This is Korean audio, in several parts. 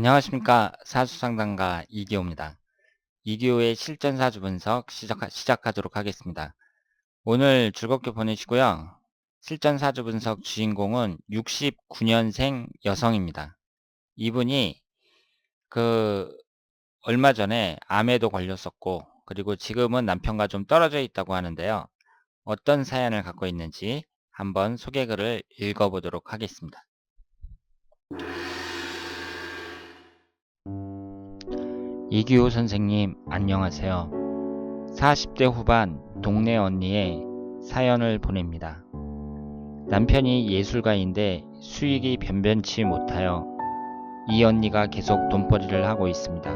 안녕하십니까 사주상담가 이기호입니다. 이기호의 실전 사주 분석 시작, 시작 하도록 하겠습니다. 오늘 즐겁게 보내시고요. 실전 사주 분석 주인공은 69년생 여성입니다. 이분이 그 얼마 전에 암에도 걸렸었고 그리고 지금은 남편과 좀 떨어져 있다고 하는데요. 어떤 사연을 갖고 있는지 한번 소개글을 읽어보도록 하겠습니다. 이기호 선생님 안녕하세요. 40대 후반 동네 언니의 사연을 보냅니다. 남편이 예술가인데 수익이 변변치 못하여 이 언니가 계속 돈벌이를 하고 있습니다.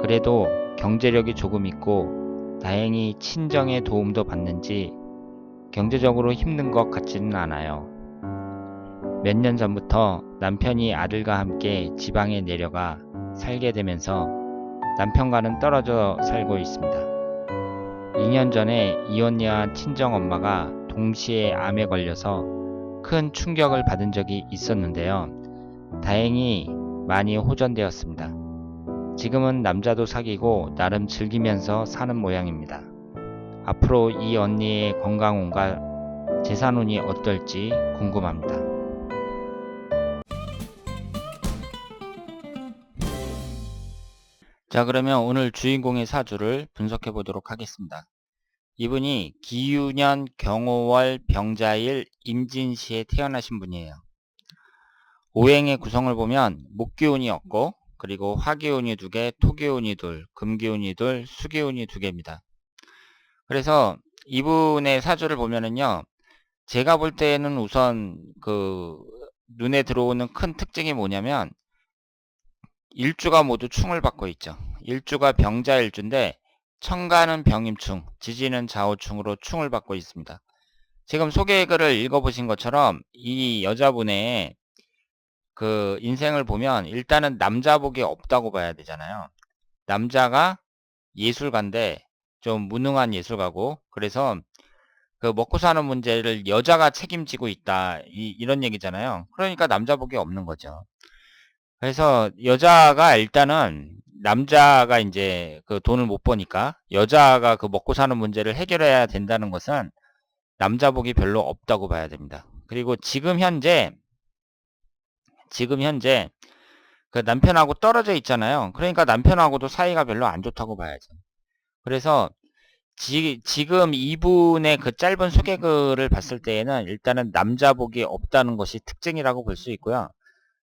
그래도 경제력이 조금 있고 다행히 친정의 도움도 받는지 경제적으로 힘든 것 같지는 않아요. 몇 년 전부터 남편이 아들과 함께 지방에 내려가 살게 되면서 남편과는 떨어져 살고 있습니다. 2년 전에 이 언니와 친정 엄마가 동시에 암에 걸려서 큰 충격을 받은 적이 있었는데요. 다행히 많이 호전되었습니다. 지금은 남자도 사귀고 나름 즐기면서 사는 모양입니다. 앞으로 이 언니의 건강운과 재산운이 어떨지 궁금합니다. 자 그러면 오늘 주인공의 사주를 분석해 보도록 하겠습니다. 이분이 기유년 경호월 병자일 임진시에 태어나신 분이에요. 오행의 구성을 보면 목기운이 없고 그리고 화기운이 두 개, 토기운이 둘, 금기운이 둘, 수기운이 두 개입니다. 그래서 이분의 사주를 보면은요. 제가 볼 때는 우선 그 눈에 들어오는 큰 특징이 뭐냐면 일주가 모두 충을 받고 있죠. 일주가 병자일주인데 청가는 병임충, 지지는 좌우충으로 충을 받고 있습니다. 지금 소개 글을 읽어보신 것처럼 이 여자분의 그 인생을 보면 일단은 남자복이 없다고 봐야 되잖아요. 남자가 예술가인데 좀 무능한 예술가고 그래서 그 먹고 사는 문제를 여자가 책임지고 있다 이, 이런 얘기잖아요. 그러니까 남자복이 없는 거죠. 그래서 여자가 일단은 남자가 이제 그 돈을 못 버니까 여자가 그 먹고 사는 문제를 해결해야 된다는 것은 남자 복이 별로 없다고 봐야 됩니다. 그리고 지금 현재 지금 현재 그 남편하고 떨어져 있잖아요. 그러니까 남편하고도 사이가 별로 안 좋다고 봐야죠. 그래서 지, 지금 이분의 그 짧은 소개글을 봤을 때에는 일단은 남자 복이 없다는 것이 특징이라고 볼 수 있고요.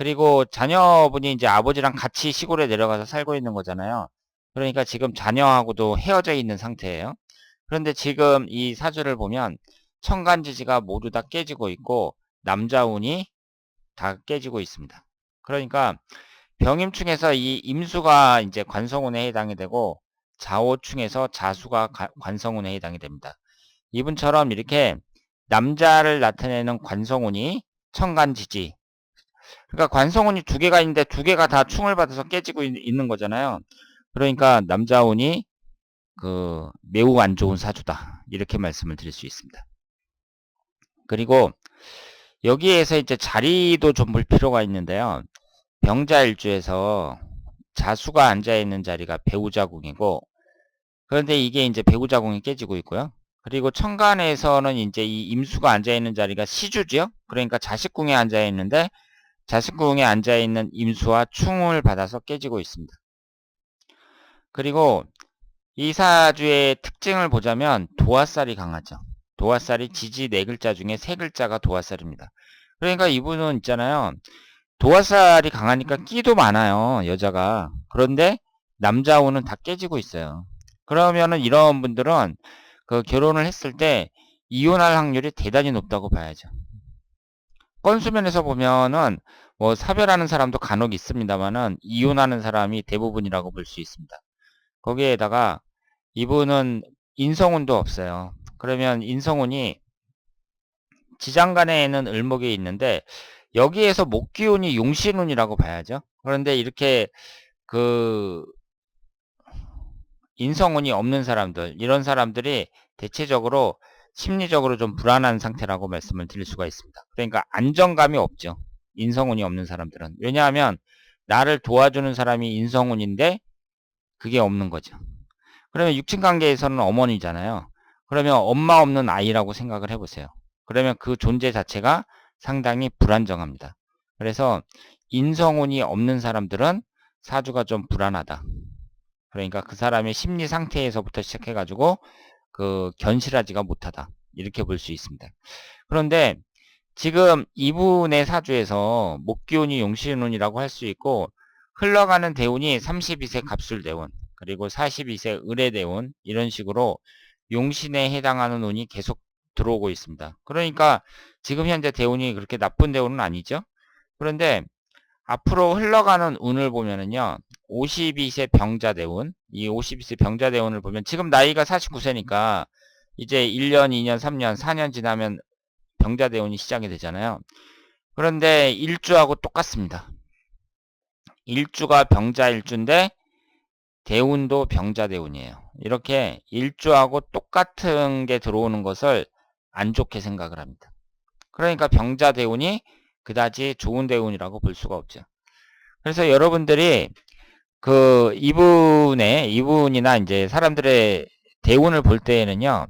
그리고 자녀분이 이제 아버지랑 같이 시골에 내려가서 살고 있는 거잖아요. 그러니까 지금 자녀하고도 헤어져 있는 상태예요. 그런데 지금 이 사주를 보면 천간지지가 모두 다 깨지고 있고 남자운이 다 깨지고 있습니다. 그러니까 병임충에서 이 임수가 이제 관성운에 해당이 되고 자오충에서 자수가 관성운에 해당이 됩니다. 이분처럼 이렇게 남자를 나타내는 관성운이 천간지지 그러니까 관성운이 두 개가 있는데 두 개가 다 충을 받아서 깨지고 있, 는 거잖아요. 그러니까 남자운이 그 매우 안 좋은 사주다. 이렇게 말씀을 드릴 수 있습니다. 그리고 여기에서 이제 자리도 좀 볼 필요가 있는데요. 병자일주에서 자수가 앉아 있는 자리가 배우자궁이고 그런데 이게 이제 배우자궁이 깨지고 있고요. 그리고 천간에서는 이제 이 임수가 앉아 있는 자리가 시주죠. 그러니까 자식궁에 앉아 있는데 자식궁에 앉아있는 임수와 충을 받아서 깨지고 있습니다. 그리고 이 사주의 특징을 보자면 도화살이 강하죠. 도화살이 지지 네 글자 중에 세 글자가 도화살입니다. 그러니까 이분은 있잖아요. 도화살이 강하니까 끼도 많아요. 여자가. 그런데 남자호는 다 깨지고 있어요. 그러면은 이런 분들은 그 결혼을 했을 때 이혼할 확률이 대단히 높다고 봐야죠. 건수면에서 보면은 뭐 사별하는 사람도 간혹 있습니다만은 이혼하는 사람이 대부분이라고 볼 수 있습니다. 거기에다가 이분은 인성운도 없어요. 그러면 인성운이 지장간에는 을목이 있는데 여기에서 목기운이 용신운이라고 봐야죠. 그런데 이렇게 그 인성운이 없는 사람들 이런 사람들이 대체적으로 심리적으로 좀 불안한 상태라고 말씀을 드릴 수가 있습니다. 그러니까 안정감이 없죠. 인성운이 없는 사람들은. 왜냐하면 나를 도와주는 사람이 인성운인데 그게 없는 거죠. 그러면 육친 관계에서는 어머니잖아요. 그러면 엄마 없는 아이라고 생각을 해보세요. 그러면 그 존재 자체가 상당히 불안정합니다. 그래서 인성운이 없는 사람들은 사주가 좀 불안하다. 그러니까 그 사람의 심리 상태에서부터 시작해가지고 그 견실하지가 못하다. 이렇게 볼 수 있습니다. 그런데 지금 이분의 사주에서 목기운이 용신운이라고 할 수 있고 흘러가는 대운이 32세 갑술대운 그리고 42세 을의대운 이런 식으로 용신에 해당하는 운이 계속 들어오고 있습니다. 그러니까 지금 현재 대운이 그렇게 나쁜 대운은 아니죠. 그런데 앞으로 흘러가는 운을 보면은요. 52세 병자대운 이 52세 병자대운을 보면 지금 나이가 49세니까 이제 1년, 2년, 3년, 4년 지나면 병자대운이 시작이 되잖아요. 그런데 일주하고 똑같습니다. 일주가 병자일주인데 대운도 병자대운이에요. 이렇게 일주하고 똑같은 게 들어오는 것을 안 좋게 생각을 합니다. 그러니까 병자대운이 그다지 좋은 대운이라고 볼 수가 없죠. 그래서 여러분들이 그 이분의 이분이나 이제 사람들의 대운을 볼 때에는요.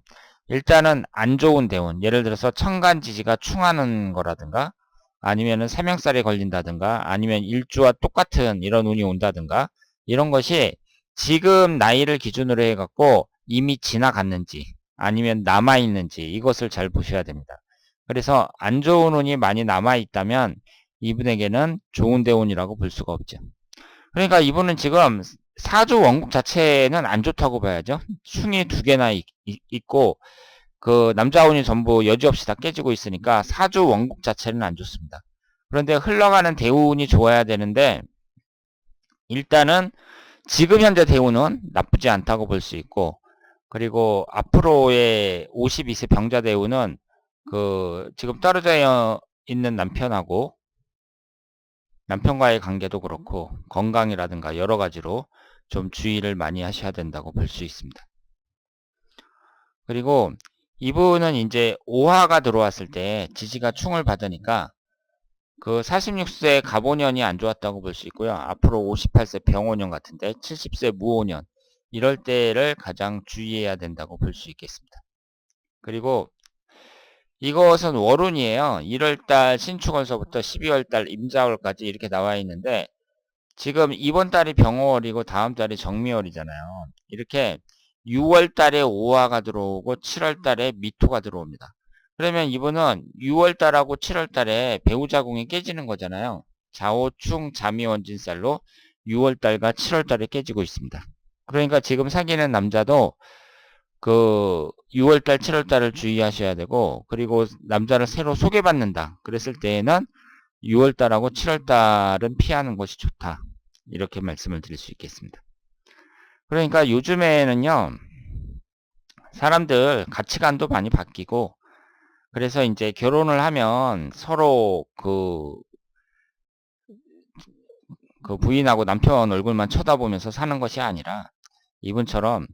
일단은 안 좋은 대운, 예를 들어서 천간 지지가 충하는 거라든가 아니면은 세명살이 걸린다든가 아니면 일주와 똑같은 이런 운이 온다든가 이런 것이 지금 나이를 기준으로 해갖고 이미 지나갔는지 아니면 남아있는지 이것을 잘 보셔야 됩니다. 그래서 안 좋은 운이 많이 남아있다면 이분에게는 좋은 대운이라고 볼 수가 없죠. 그러니까 이분은 지금 사주 원국 자체는 안 좋다고 봐야죠. 충이 두 개나 있, 있고 그 남자운이 전부 여지없이 다 깨지고 있으니까 사주 원국 자체는 안 좋습니다. 그런데 흘러가는 대운이 좋아야 되는데 일단은 지금 현재 대운은 나쁘지 않다고 볼 수 있고 그리고 앞으로의 52세 병자 대운은 그 지금 떨어져 있는 남편하고 남편과의 관계도 그렇고 건강이라든가 여러 가지로 좀 주의를 많이 하셔야 된다고 볼 수 있습니다. 그리고 이분은 이제 오화가 들어왔을 때 지지가 충을 받으니까 그 46세 가보년이 안 좋았다고 볼 수 있고요. 앞으로 58세 병오년 같은데 70세 무오년 이럴 때를 가장 주의해야 된다고 볼 수 있겠습니다. 그리고 이것은 월운이에요. 1월달 신축월서부터 12월달 임자월까지 이렇게 나와 있는데 지금 이번 달이 병월이고 다음 달이 정미월이잖아요. 이렇게 6월 달에 오화가 들어오고 7월 달에 미토가 들어옵니다. 그러면 이분은 6월 달하고 7월 달에 배우자궁이 깨지는 거잖아요. 자오충 자미원진살로 6월 달과 7월 달에 깨지고 있습니다. 그러니까 지금 사귀는 남자도 그 6월 달, 7월 달을 주의하셔야 되고 그리고 남자를 새로 소개받는다. 그랬을 때에는 6월 달하고 7월 달은 피하는 것이 좋다. 이렇게 말씀을 드릴 수 있겠습니다. 그러니까 요즘에는요, 사람들 가치관도 많이 바뀌고, 그래서 이제 결혼을 하면 서로 그, 그 부인하고 남편 얼굴만 쳐다보면서 사는 것이 아니라, 이분처럼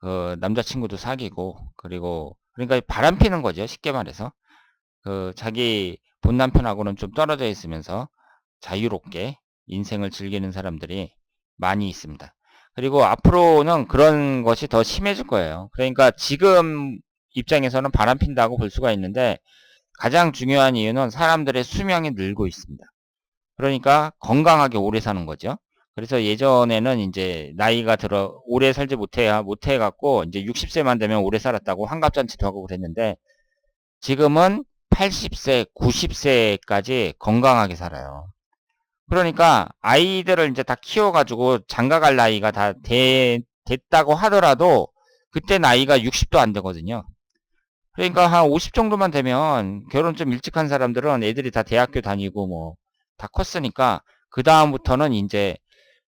그 남자친구도 사귀고, 그리고, 그러니까 바람 피는 거죠. 쉽게 말해서. 그 자기 본 남편하고는 좀 떨어져 있으면서 자유롭게 인생을 즐기는 사람들이 많이 있습니다. 그리고 앞으로는 그런 것이 더 심해질 거예요. 그러니까 지금 입장에서는 바람 핀다고 볼 수가 있는데 가장 중요한 이유는 사람들의 수명이 늘고 있습니다. 그러니까 건강하게 오래 사는 거죠. 그래서 예전에는 이제 나이가 들어 오래 살지 못해야 못해 갖고 이제 60세만 되면 오래 살았다고 환갑잔치도 하고 그랬는데 지금은 80세, 90세까지 건강하게 살아요. 그러니까 아이들을 이제 다 키워가지고 장가갈 나이가 다 되, 됐다고 하더라도 그때 나이가 60도 안 되거든요. 그러니까 한 50 정도만 되면 결혼 좀 일찍 한 사람들은 애들이 다 대학교 다니고 뭐 다 컸으니까 그 다음부터는 이제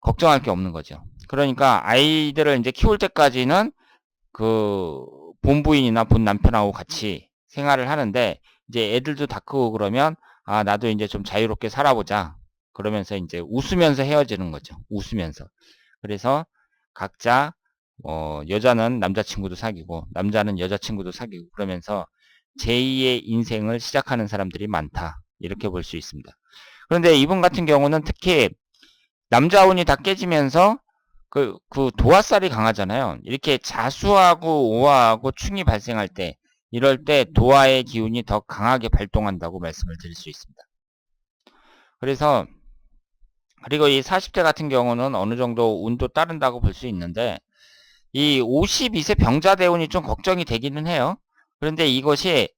걱정할 게 없는 거죠. 그러니까 아이들을 이제 키울 때까지는 그 본부인이나 본 남편하고 같이 생활을 하는데 이제 애들도 다 크고 그러면 아 나도 이제 좀 자유롭게 살아보자 그러면서 이제 웃으면서 헤어지는 거죠. 웃으면서. 그래서 각자 어, 여자는 남자친구도 사귀고 남자는 여자친구도 사귀고 그러면서 제2의 인생을 시작하는 사람들이 많다. 이렇게 볼 수 있습니다. 그런데 이분 같은 경우는 특히 남자운이 다 깨지면서 그, 그 도화살이 강하잖아요. 이렇게 자수하고 오화하고 충이 발생할 때 이럴 때 도화의 기운이 더 강하게 발동한다고 말씀을 드릴 수 있습니다. 그래서 그리고 이 40대 같은 경우는 어느 정도 운도 따른다고 볼 수 있는데 이 52세 병자 대운이 좀 걱정이 되기는 해요. 그런데 이것이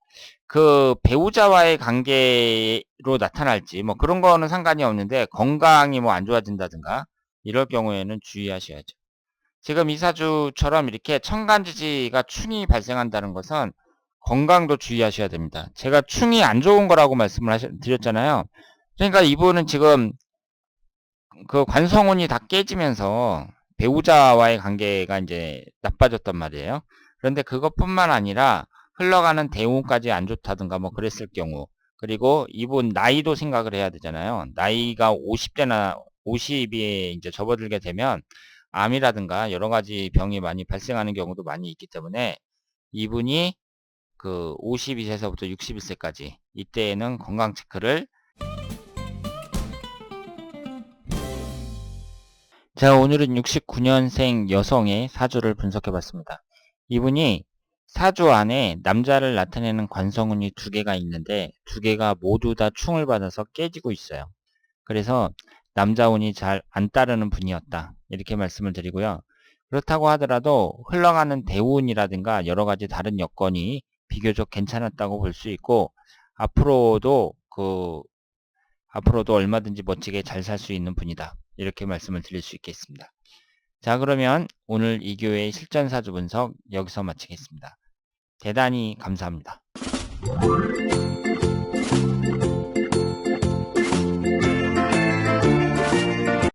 그 배우자와의 관계로 나타날지 뭐 그런 거는 상관이 없는데 건강이 뭐 안 좋아진다든가 이럴 경우에는 주의하셔야죠. 지금 이 사주처럼 이렇게 천간지지가 충이 발생한다는 것은 건강도 주의하셔야 됩니다. 제가 충이 안 좋은 거라고 말씀을 하셨, 드렸잖아요. 그러니까 이분은 지금 그 관성운이 다 깨지면서 배우자와의 관계가 이제 나빠졌단 말이에요. 그런데 그것뿐만 아니라 흘러가는 대운까지 안 좋다든가 뭐 그랬을 경우 그리고 이분 나이도 생각을 해야 되잖아요. 나이가 50대나 50에 이제 접어들게 되면 암이라든가 여러 가지 병이 많이 발생하는 경우도 많이 있기 때문에 이분이 그 52세서부터 61세까지 이때에는 건강 체크를 자 오늘은 69년생 여성의 사주를 분석해 봤습니다. 이분이 사주 안에 남자를 나타내는 관성운이 두 개가 있는데 두 개가 모두 다 충을 받아서 깨지고 있어요. 그래서 남자운이 잘 안 따르는 분이었다. 이렇게 말씀을 드리고요. 그렇다고 하더라도 흘러가는 대운이라든가 여러 가지 다른 여건이 비교적 괜찮았다고 볼 수 있고 앞으로도 그 앞으로도 얼마든지 멋지게 잘 살 수 있는 분이다. 이렇게 말씀을 드릴 수 있겠습니다. 자 그러면 오늘 이 교회의 실전사주 분석 여기서 마치겠습니다. 대단히 감사합니다.